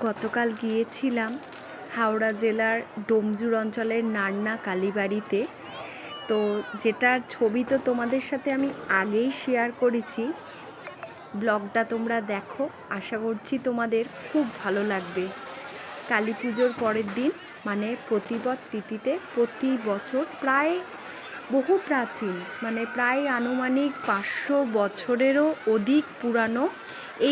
গতকাল গিয়েছিলাম হাওড়া জেলার ডোমজুর অঞ্চলের নান্না কালীবাড়িতে। তো যেটার ছবি তো তোমাদের সাথে আমি আগেই শেয়ার করেছি। ব্লগটা তোমরা দেখো, আশা করছি তোমাদের খুব ভালো লাগবে। কালী পুজোর পরের দিন মানে প্রতিপদ তিথিতে প্রতি বছর প্রায় বহু প্রাচীন মানে প্রায় আনুমানিক পাঁচশো বছরেরও অধিক পুরানো,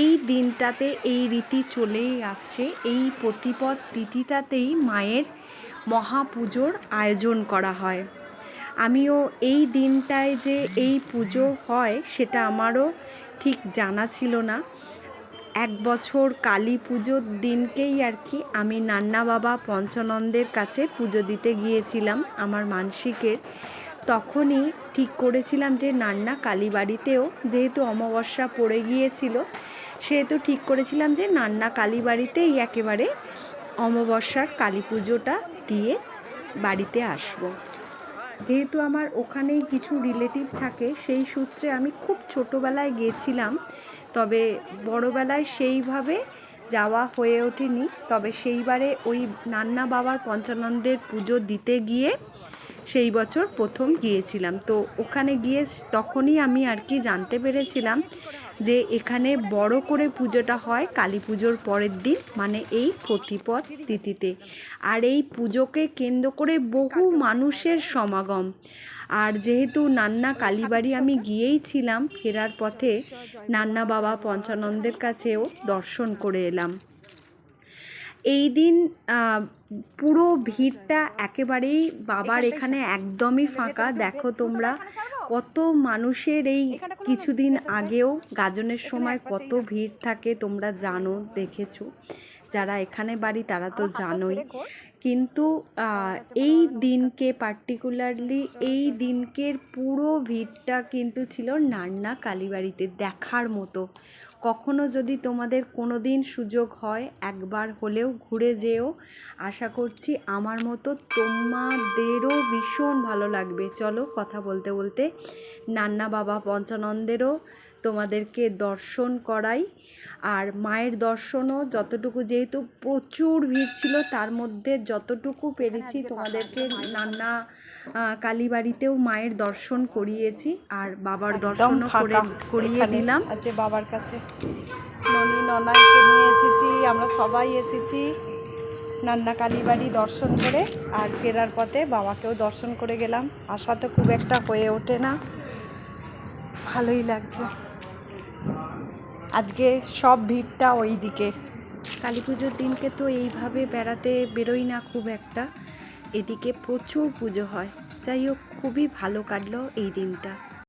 এই দিনটাতে এই রীতি চলেই আসছে। এই প্রতিপদ তিথিটাতেই মায়ের মহাপুজোর আয়োজন করা হয়। আমিও এই দিনটায় যে এই পুজো হয়, সেটা আমারও ঠিক জানা ছিল না। এক বছর কালী পুজোর দিনকেই আর কি আমি নান্না বাবা পঞ্চানন্দের কাছে পুজো দিতে গিয়েছিলাম, আমার মানসিকের। তখনই ঠিক করেছিলাম যে, নান্না কালীবাড়িতেও যেহেতু অমাবস্যা পড়ে গিয়েছিল, সেহেতু ঠিক করেছিলাম যে, নান্না কালীবাড়িতেই একেবারে অমাবস্যার কালী পুজোটা দিয়ে বাড়িতে আসব। যেহেতু আমার ওখানেই কিছু রিলেটিভ থাকে, সেই সূত্রে আমি খুব ছোটোবেলায় গিয়েছিলাম তবে বড়োবেলায় সেইভাবে যাওয়া হয়ে ওঠেনি। তবে সেইবারে ওই নান্না বাবার পঞ্চানন্দের পুজো দিতে গিয়ে সেই বছর প্রথম গিয়েছিলাম। তো ওখানে গিয়ে তখনই আমি আর কি জানতে পেরেছিলাম যে এখানে বড় করে পুজোটা হয় কালী পুজোর পরের দিন মানে এই প্রতিপদ তিথিতে। আর এই পুজোকে কেন্দ্র করে বহু মানুষের সমাগম। আর যেহেতু নান্না কালীবাড়ি আমি গিয়েই ছিলাম, ফেরার পথে নান্না বাবা পঞ্চানন্দের কাছেও দর্শন করে এলাম। এই দিন পুরো ভিড়টা একেবারেই বাবার এখানে একদমই ফাঁকা। দেখো তোমরা কত মানুষের এই কিছুদিন আগেও গাজনের সময় কত ভিড় থাকে তোমরা জানো দেখেছ। যারা এখানে বাড়ি তারা তো জানোই। কিন্তু এই দিনকে পার্টিকুলারলি এই দিনকের পুরো ভিড়টা কিন্তু ছিল নান্না কালীবাড়িতে দেখার মতো। কখনো যদি তোমাদের কোনো দিন সুযোগ হয়, একবার হলেও ঘুরে যেও। আশা করছি আমার মতো তোমাদেরও ভীষণ ভালো লাগবে। চলো কথা বলতে বলতে নান্না বাবা পঞ্চানন্দেরও তোমাদেরকে দর্শন করাই। আর মায়ের দর্শনও যতটুকু যেহেতু প্রচুর ভিড় ছিল তার মধ্যে যতটুকু পেরেছি তোমাদেরকে নান্না কালীবাড়িতেও মায়ের দর্শন করিয়েছি। আর বাবার দর্শনও করে করিয়ে দিলাম। আছে বাবার কাছে ননি ননাইকে নিয়ে এসেছি আমরা সবাই এসেছি নান্না কালীবাড়ি দর্শন করে। আর ফেরার পথে বাবাকেও দর্শন করে গেলাম। আশা তো খুব একটা হয়ে ওঠে না। ভালোই লাগছে। আজকে সব ভিড়টা ওই দিকে কালী পুজোর দিনকে তো এইভাবে বেড়াতে বেরোই না খুব একটা। এদিকে প্রচুর পুজো হয়। যাই হোক, খুবই ভালো কাটলো এই দিনটা।